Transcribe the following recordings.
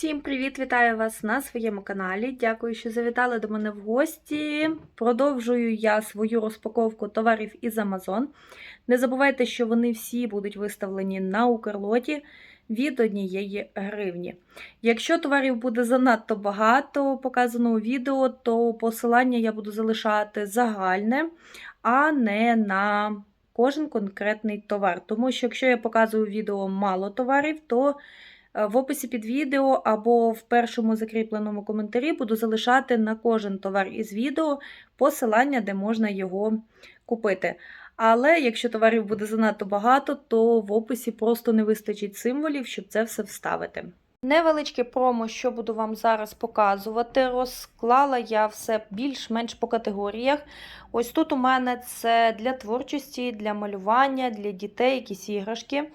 Всім привіт! Вітаю вас на своєму каналі. Дякую, що завітали до мене в гості. Продовжую я свою розпаковку товарів із Amazon. Не забувайте, що вони всі будуть виставлені на Укрлоті від однієї гривні. Якщо товарів буде занадто багато показано у відео, то посилання я буду залишати загальне, а не на кожен конкретний товар. Тому що якщо я показую у відео мало товарів, то В описі під відео або в першому закріпленому коментарі буду залишати на кожен товар із відео посилання, де можна його купити. Але якщо товарів буде занадто багато, то в описі просто не вистачить символів, щоб це все вставити. Невеличке промо, що буду вам зараз показувати. Розклала я все більш-менш по категоріях. Ось тут у мене це для творчості, для малювання, для дітей, якісь іграшки.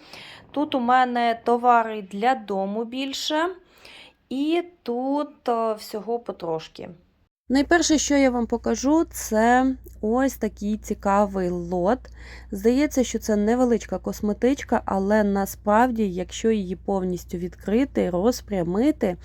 Тут у мене товари для дому більше, і тут е, всього потрошки. Найперше, що я вам покажу, це ось такий цікавий лот. Здається, що це невеличка косметичка, але насправді, якщо її повністю відкрити, розпрямити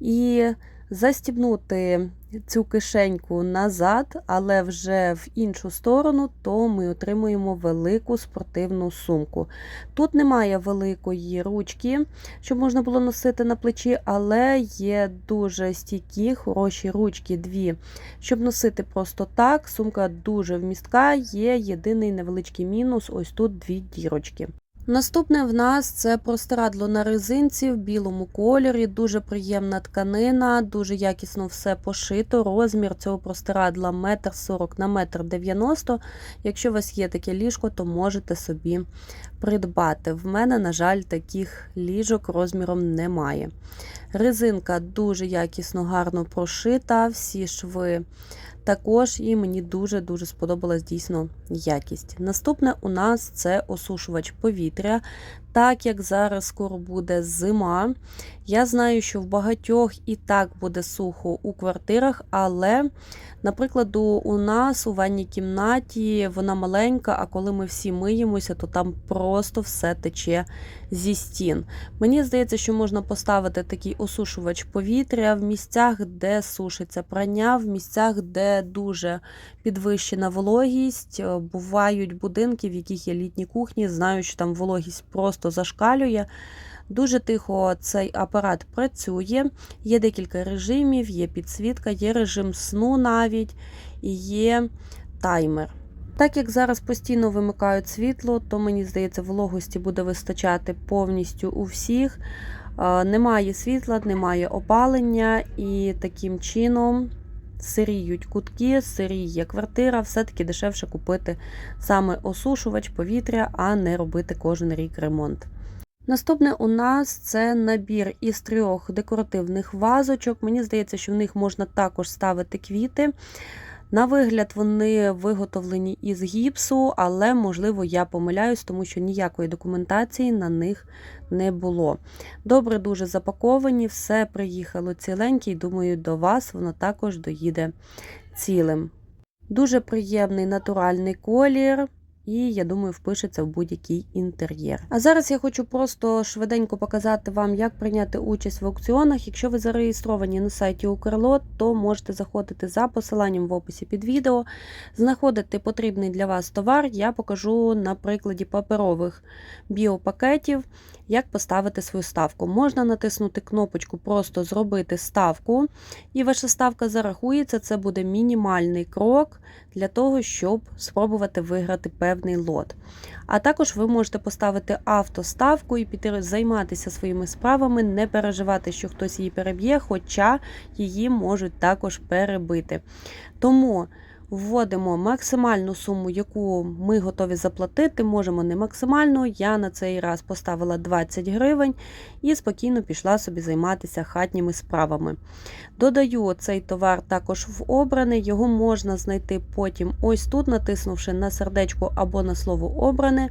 і застібнути цю кишеньку назад, але вже в іншу сторону, то ми отримуємо велику спортивну сумку. Тут немає великої ручки, щоб можна було носити на плечі, але є дуже стійкі, хороші ручки, дві, щоб носити просто так. Сумка дуже вмістка, є єдиний невеличкий мінус ось тут дві дірочки. Наступне в нас це простирадло на резинці в білому кольорі, дуже приємна тканина, дуже якісно все пошито. Розмір цього простирадла 1,40 на 1,90 м. Якщо у вас є таке ліжко, то можете собі придбати. В мене, на жаль, таких ліжок розміром немає. Резинка дуже якісно, гарно прошита, всі шви. Також і мені дуже-дуже сподобалась дійсно якість. Наступне у нас це осушувач повітря. Так як зараз скоро буде зима, я знаю, що в багатьох і так буде сухо у квартирах, але, наприклад, у нас у ванній кімнаті вона маленька, а коли ми всі миємося, то там просто все тече зі стін. Мені здається, що можна поставити такий осушувач повітря в місцях, де сушиться прання, в місцях, де дуже підвищена вологість. Бувають будинки, в яких є літні кухні, знаю, що там вологість просто зашкалює. Дуже тихо цей апарат працює, є декілька режимів, є підсвітка, є режим сну навіть і є таймер. Так як зараз постійно вимикають світло, то мені здається, вологості буде вистачати повністю у всіх. Немає світла, немає опалення, і таким чином сиріють кутки, сиріє квартира, все-таки дешевше купити саме осушувач повітря, а не робити кожен рік ремонт. Наступне у нас це набір із трьох декоративних вазочок. Мені здається, що в них можна також ставити квіти. На вигляд, вони виготовлені із гіпсу, але, можливо, я помиляюсь, тому що ніякої документації на них не було. Добре, дуже запаковані, все приїхало ціленьке, і думаю, до вас воно також доїде цілим. Дуже приємний натуральний колір. І, я думаю, впишеться в будь-який інтер'єр. А зараз я хочу просто швиденько показати вам, як прийняти участь в аукціонах. Якщо ви зареєстровані на сайті Укрлот, то можете заходити за посиланням в описі під відео, знаходити потрібний для вас товар. Я покажу на прикладі паперових біопакетів, як поставити свою ставку. Можна натиснути кнопочку Просто зробити ставку, і ваша ставка зарахується. Це буде мінімальний крок для того, щоб спробувати виграти певний лот. А також ви можете поставити автоставку і піти займатися своїми справами, не переживати, що хтось її переб'є, хоча її можуть також перебити. Тому. Вводимо максимальну суму, яку ми готові заплатити. Можемо не максимальну. Я на цей раз поставила 20 гривень і спокійно пішла собі займатися хатніми справами. Додаю цей товар також в обраний, його можна знайти потім ось тут, натиснувши на сердечко або на слово обране.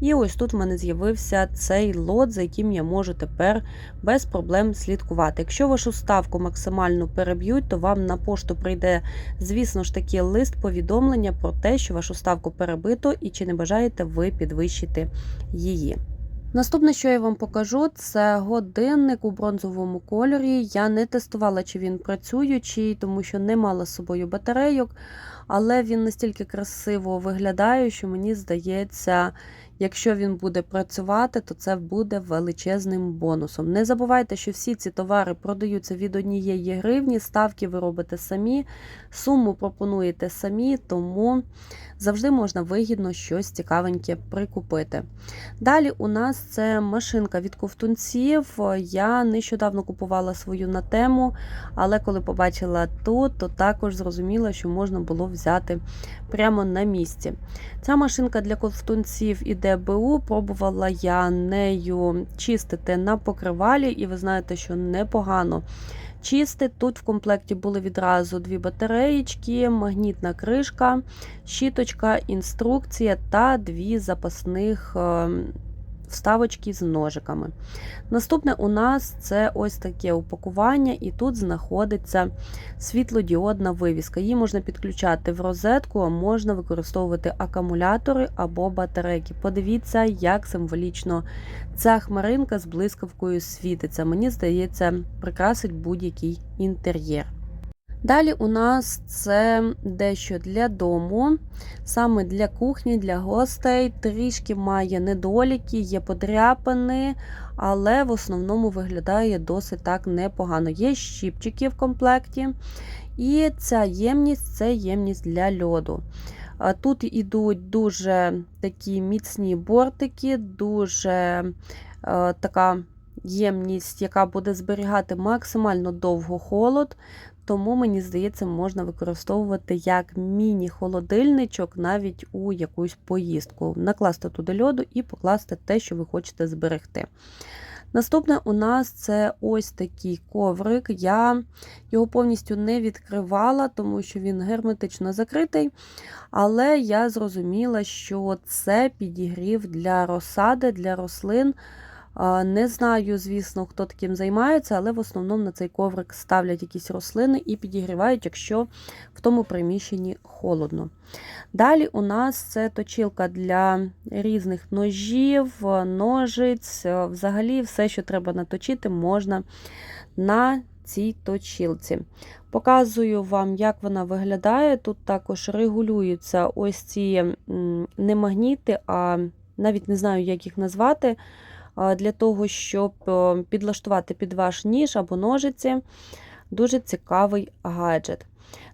І ось тут в мене з'явився цей лот, за яким я можу тепер без проблем слідкувати. Якщо вашу ставку максимально переб'ють, то вам на пошту прийде, звісно ж таки, лист повідомлення про те, що вашу ставку перебито і чи не бажаєте ви підвищити її. Наступне, що я вам покажу, це годинник у бронзовому кольорі. Я не тестувала, чи він працюючий, тому що не мала з собою батарейок, але він настільки красиво виглядає, що мені здається, якщо він буде працювати, то це буде величезним бонусом. Не забувайте, що всі ці товари продаються від однієї гривні, ставки ви робите самі, суму пропонуєте самі, тому завжди можна вигідно щось цікавеньке прикупити. Далі у нас це машинка від ковтунців. Я нещодавно купувала свою на тему, але коли побачила тут, то також зрозуміла, що можна було взяти прямо на місці. Ця машинка для ковтунців іде БУ. Пробувала я нею чистити на покривалі, і ви знаєте, що непогано. Чистить. Тут в комплекті були відразу дві батареїчки, магнітна кришка, щіточка, інструкція та дві запасних е, вставочки з ножиками. Наступне у нас це ось таке упакування, і тут знаходиться світлодіодна вивіска. Її можна підключати в розетку, а можна використовувати акумулятори або батарейки. Подивіться, як символічно ця хмаринка з блискавкою світиться. Мені здається, прикрасить будь-який інтер'єр. Далі у нас це дещо для дому, саме для кухні, для гостей. Трішки має недоліки, є подряпини, але в основному виглядає досить так непогано. Є щіпчики в комплекті. І ця ємність це ємність для льоду. Тут ідуть дуже такі міцні бортики, дуже е, така ємність, яка буде зберігати максимально довго холод. Тому, мені здається, можна використовувати як міні-холодильничок навіть у якусь поїздку. Накласти туди льоду і покласти те, що ви хочете зберегти. Наступне у нас це ось такий коврик. Я його повністю не відкривала, тому що він герметично закритий. Але я зрозуміла, що це підігрів для розсади, для рослин. Не знаю, звісно, хто таким займається, але в основному на цей коврик ставлять якісь рослини і підігрівають, якщо в тому приміщенні холодно. Далі у нас це точилка для різних ножів, ножиць, взагалі все, що треба наточити, можна на цій точилці. Показую вам, як вона виглядає. Тут також регулюються ось ці не магніти, а навіть не знаю, як їх назвати для того, щоб підлаштувати під ваш ніж або ножиці. Дуже цікавий гаджет.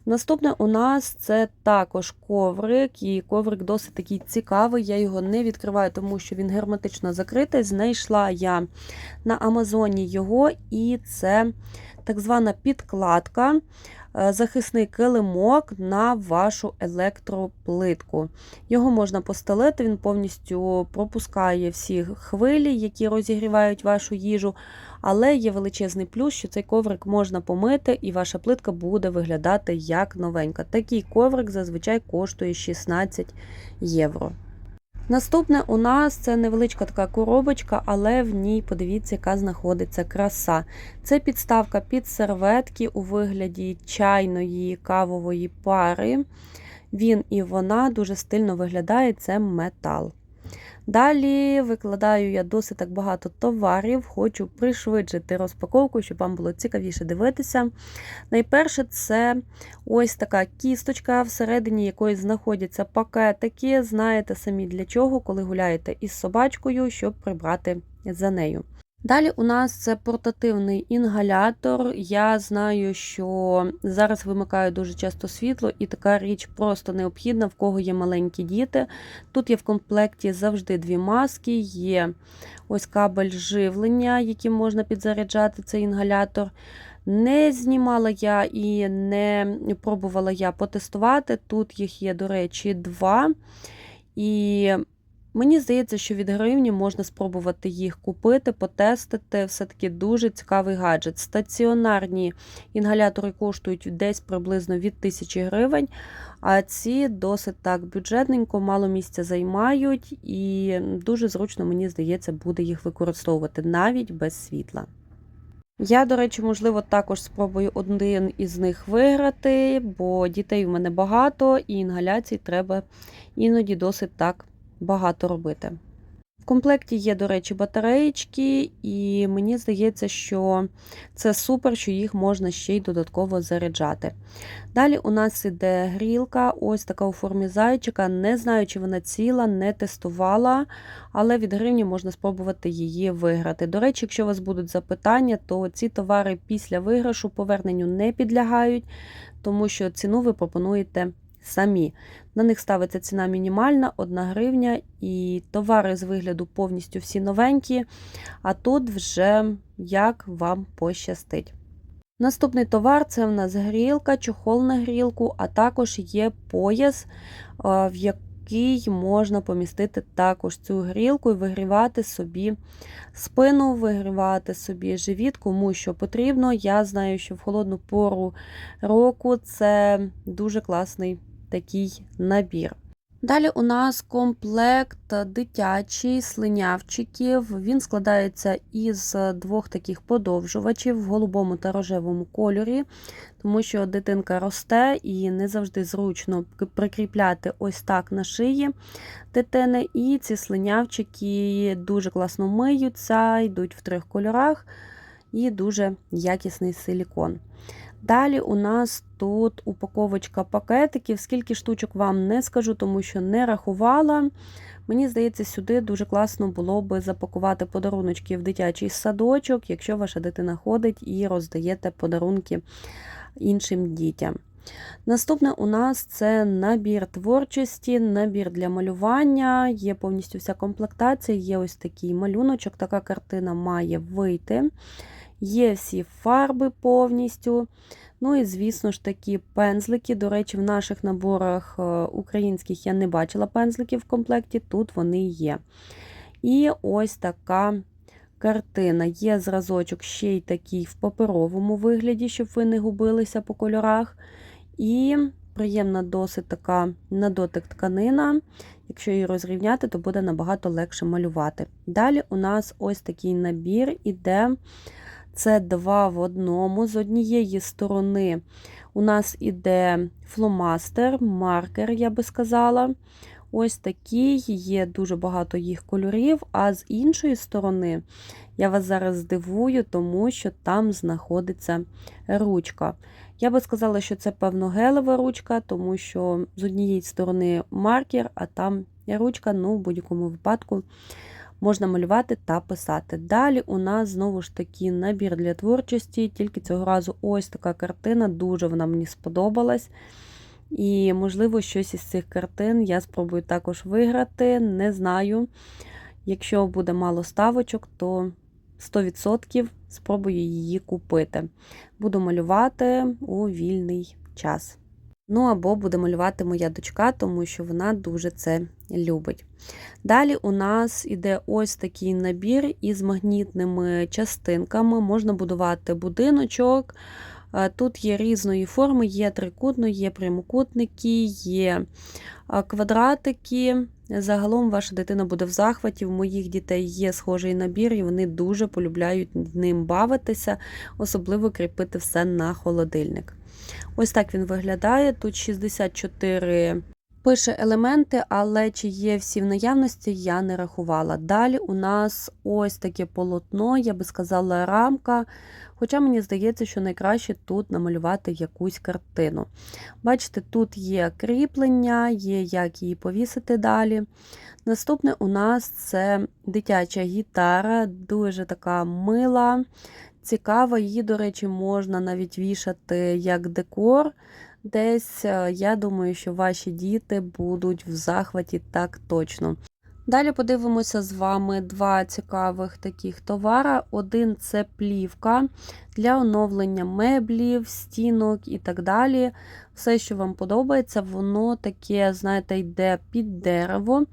Наступне у нас це також коврик, і коврик досить такий цікавий. Я його не відкриваю, тому що він герметично закритий. Знайшла я на Амазоні його, і це так звана підкладка. Е, захисний килимок на вашу електроплитку. Його можна постелити, він повністю пропускає всі хвилі, які розігрівають вашу їжу. Але є величезний плюс, що цей коврик можна помити, і ваша плитка буде виглядати як новенька. Такий коврик зазвичай коштує 16 євро. Наступне у нас це невеличка така коробочка, але в ній, подивіться, яка знаходиться краса. Це підставка під серветки у вигляді чайної кавової пари. Він і вона дуже стильно виглядає, це метал. Далі викладаю я досить так багато товарів, хочу пришвидшити розпаковку, щоб вам було цікавіше дивитися. Найперше, це ось така кісточка, всередині якої знаходяться пакетики. Знаєте самі для чого, коли гуляєте із собачкою, щоб прибрати за нею. Далі у нас це портативний інгалятор. Я знаю, що зараз вимикаю дуже часто світло, і така річ просто необхідна, в кого є маленькі діти. Тут є в комплекті завжди дві маски, є ось кабель живлення, яким можна підзаряджати цей інгалятор. Не знімала я і не пробувала я потестувати. Тут їх є, до речі, два. І Мені здається, що від гривні можна спробувати їх купити, потестити. Все-таки дуже цікавий гаджет. Стаціонарні інгалятори коштують десь приблизно від 1000 гривень, а ці досить так бюджетненько, мало місця займають, і дуже зручно, мені здається, буде їх використовувати навіть без світла. Я, до речі, можливо, також спробую один із них виграти, бо дітей у мене багато, і інгаляцій треба іноді досить так багато робити. В комплекті є, до речі, батареєчки, і мені здається, що це супер, що їх можна ще й додатково заряджати. Далі у нас іде грілка, ось така у формі зайчика. Не знаю, чи вона ціла, не тестувала, але від гривні можна спробувати її виграти. До речі, якщо у вас будуть запитання, то ці товари після виграшу поверненню не підлягають, тому що ціну ви пропонуєте самі. На них ставиться ціна мінімальна, 1 гривня, і товари з вигляду повністю всі новенькі, а тут вже як вам пощастить. Наступний товар це в нас грілка, чохол на грілку, а також є пояс, в який можна помістити також цю грілку і вигрівати собі спину, вигрівати собі живіт, кому що потрібно. Я знаю, що в холодну пору року це дуже класний такий набір. Далі у нас комплект дитячий слинявчиків. Він складається із двох таких подовжувачів в голубому та рожевому кольорі, тому що дитинка росте і не завжди зручно прикріпляти ось так на шиї дитини. І ці слинявчики дуже класно миються, йдуть в трьох кольорах і дуже якісний силікон. Далі у нас тут упаковочка пакетиків. Скільки штучок вам не скажу, тому що не рахувала. Мені здається, сюди дуже класно було би запакувати подаруночки в дитячий садочок, якщо ваша дитина ходить і роздаєте подарунки іншим дітям. Наступне у нас це набір творчості, набір для малювання, є повністю вся комплектація, є ось такий малюночок, така картина має вийти. Є всі фарби повністю. Ну і, звісно ж, такі пензлики. До речі, в наших наборах українських я не бачила пензликів в комплекті, тут вони є. І ось така картина. Є зразочок ще й такий в паперовому вигляді, щоб ви не губилися по кольорах. І приємна досить така на дотик тканина. Якщо її розрівняти, то буде набагато легше малювати. Далі у нас ось такий набір іде. Це два в одному. З однієї сторони у нас іде фломастер, маркер, я би сказала. Ось такий, є дуже багато їх кольорів, а з іншої сторони, я вас зараз здивую, тому що там знаходиться ручка. Я би сказала, що це, певно, гелева ручка, тому що з однієї сторони маркер, а там ручка, ну, в будь-якому випадку можна малювати та писати. Далі у нас знову ж таки набір для творчості, тільки цього разу ось така картина, дуже вона мені сподобалась. І, можливо, щось із цих картин я спробую також виграти. Не знаю. Якщо буде мало ставочок, то 100% спробую її купити. Буду малювати у вільний час. Ну, або буде малювати моя дочка, тому що вона дуже це любить. Далі у нас іде ось такий набір із магнітними частинками. Можна будувати будиночок. Тут є різної форми, є трикутно, є прямокутники, є квадратики. Загалом ваша дитина буде в захваті. В моїх дітей є схожий набір, і вони дуже полюбляють ним бавитися, особливо кріпити все на холодильник. Ось так він виглядає. Тут 64 пише елементи, але чи є всі в наявності, я не рахувала. Далі у нас ось таке полотно, я би сказала, рамка. Хоча мені здається, що найкраще тут намалювати якусь картину. Бачите, тут є кріплення, є як її повісити далі. Наступне у нас це дитяча гітара, дуже така мила, цікава. Її, до речі, можна навіть вішати як декор. Десь, я думаю, що ваші діти будуть в захваті так точно. Далі подивимося з вами два цікавих таких товара. Один це плівка для оновлення меблів, стінок і так далі. Все, що вам подобається, воно таке, знаєте, йде під дерево,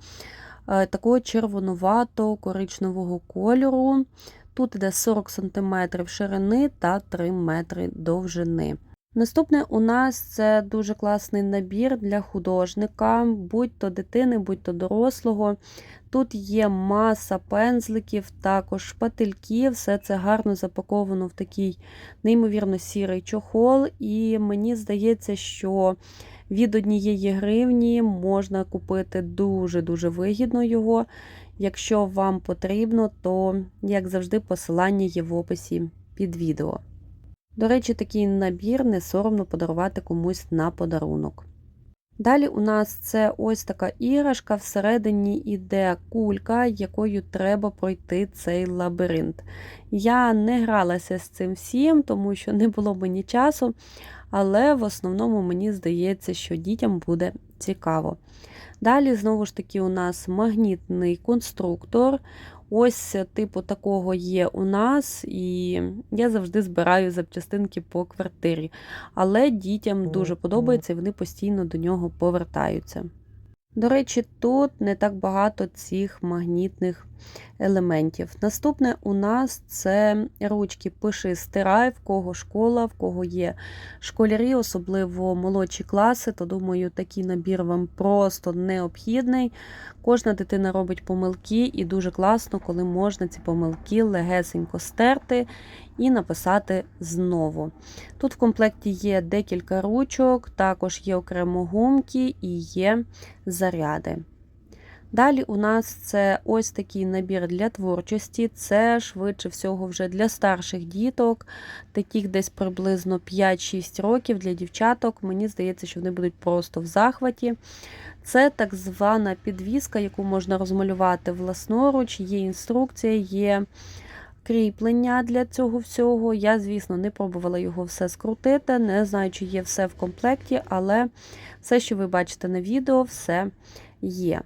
такого червонувато коричневого кольору. Тут йде 40 см ширини та 3 метри довжини. Наступне у нас це дуже класний набір для художника, будь-то дитини, будь-то дорослого. Тут є маса пензликів, також шпательків, все це гарно запаковано в такий неймовірно сірий чохол. І мені здається, що Від однієї гривні можна купити дуже-дуже вигідно його. Якщо вам потрібно, то, як завжди, посилання є в описі під відео. До речі, такий набір не соромно подарувати комусь на подарунок. Далі у нас це ось така іграшка, всередині йде кулька, якою треба пройти цей лабіринт. Я не гралася з цим всім, тому що не було мені часу, але в основному мені здається, що дітям буде цікаво. Далі, знову ж таки, у нас магнітний конструктор. Ось типу такого є у нас, і я завжди збираю запчастинки по квартирі. Але дітям дуже подобається і вони постійно до нього повертаються. До речі, тут не так багато цих магнітних елементів. Наступне у нас це ручки пиши стирай, в кого школа, в кого є школярі, особливо молодші класи, то думаю, такий набір вам просто необхідний. Кожна дитина робить помилки, і дуже класно, коли можна ці помилки легесенько стерти і написати знову. Тут в комплекті є декілька ручок, також є окремо гумки і є заряди. Далі у нас це ось такий набір для творчості. Це швидше всього вже для старших діток, таких десь приблизно 5-6 років для дівчаток. Мені здається, що вони будуть просто в захваті. Це так звана підвіска, яку можна розмалювати власноруч, є інструкція, є кріплення для цього всього. Я, звісно, не пробувала його все скрутити, не знаю, чи є все в комплекті, але все, що ви бачите на відео, все є.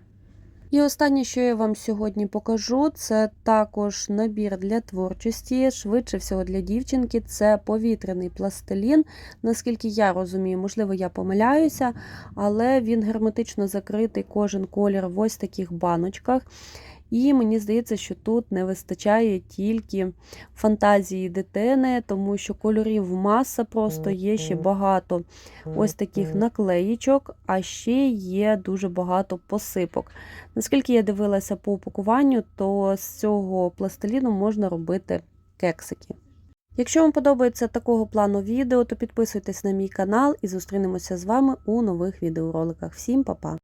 І останнє, що я вам сьогодні покажу, це також набір для творчості, швидше всього для дівчинки. Це повітряний пластилін. Наскільки я розумію, можливо, я помиляюся, але він герметично закритий кожен колір в ось таких баночках. І мені здається, що тут не вистачає тільки фантазії дитини, тому що кольорів маса просто є ще багато ось таких наклеїчок, а ще є дуже багато посипок. Наскільки я дивилася по упакуванню, то з цього пластиліну можна робити кексики. Якщо вам подобається такого плану відео, то підписуйтесь на мій канал і зустрінемося з вами у нових відеороликах. Всім па-па!